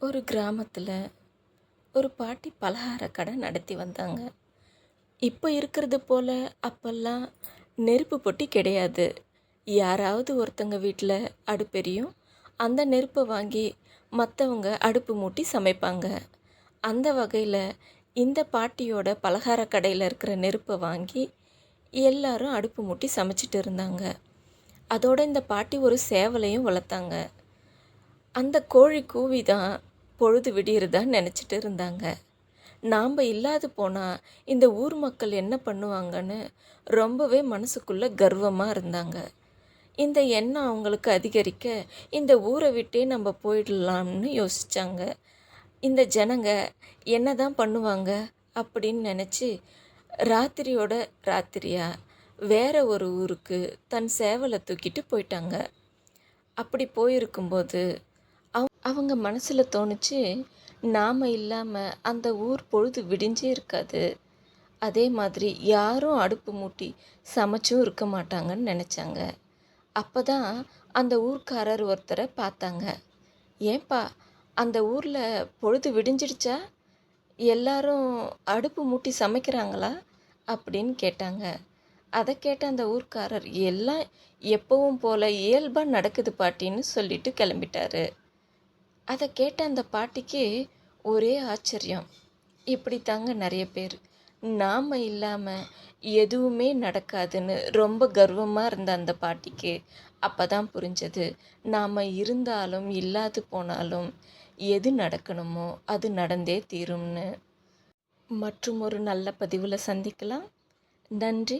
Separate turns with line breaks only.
ஒரு கிராமத்தில் ஒரு பாட்டி பலகார கடை நடத்தி வந்தாங்க. இப்போ இருக்கிறது போல் அப்போல்லாம் நெருப்பு பொட்டி கிடையாது. யாராவது ஒருத்தங்க வீட்டில் அடுப்பெரியும் அந்த நெருப்பை வாங்கி மற்றவங்க அடுப்பு மூட்டி சமைப்பாங்க. அந்த வகையில் இந்த பாட்டியோட பலகார கடையில் இருக்கிற நெருப்பை வாங்கி எல்லாரும் அடுப்பு மூட்டி சமைச்சிட்டு இருந்தாங்க. அதோட இந்த பாட்டி ஒரு சேவலையும் வளர்த்தாங்க. அந்த கோழி கூவி தான் பொழுது விடியறதா நினச்சிட்டு இருந்தாங்க. நாம் இல்லாது போனால் இந்த ஊர் மக்கள் என்ன பண்ணுவாங்கன்னு ரொம்பவே மனசுக்குள்ளே கர்வமாக இருந்தாங்க. இந்த எண்ணம் அவங்களுக்கு அதிகரிக்க இந்த ஊரை விட்டே நம்ம போயிடலாம்னு யோசித்தாங்க இந்த ஜனங்க என்ன தான் பண்ணுவாங்க அப்படின்னு நினச்சி ராத்திரியோட ராத்திரியாக வேற ஒரு ஊருக்கு தன் சேவலை தூக்கிட்டு போயிட்டாங்க. அப்படி போயிருக்கும்போது அவங்க மனசில் தோணுச்சு நாம் இல்லாமல் அந்த ஊர் பொழுது விடிஞ்சே இருக்காது. அதே மாதிரி யாரும் அடுப்பு மூட்டி சமைச்சும் இருக்க மாட்டாங்கன்னு நினச்சாங்க. அப்போ தான் அந்த ஊர்க்காரர் ஒருத்தரை பார்த்தாங்க. ஏன்பா அந்த ஊரில் பொழுது விடிஞ்சிடுச்சா? எல்லாரும் அடுப்பு மூட்டி சமைக்கிறாங்களா? அப்படின்னு கேட்டாங்க. அதை கேட்ட அந்த ஊர்க்காரர் எல்லாம் எப்பவும் போல இயல்பாக நடக்குது பாட்டின்னு சொல்லிட்டு கிளம்பிட்டாரு. அதை கேட்ட அந்த பாட்டிக்கு ஒரே ஆச்சரியம். இப்படி தாங்க நிறைய பேர். நாம் இல்லாமல் எதுவுமே நடக்காதுன்னு ரொம்ப கர்வமாக இருந்த அந்த பாட்டிக்கு அப்போ தான் புரிஞ்சது. நாம் இருந்தாலும் இல்லாது போனாலும் எது நடக்கணுமோ அது நடந்தே தீரும்னு. மற்றும் ஒரு நல்ல பதிவில் சந்திக்கலாம். நன்றி.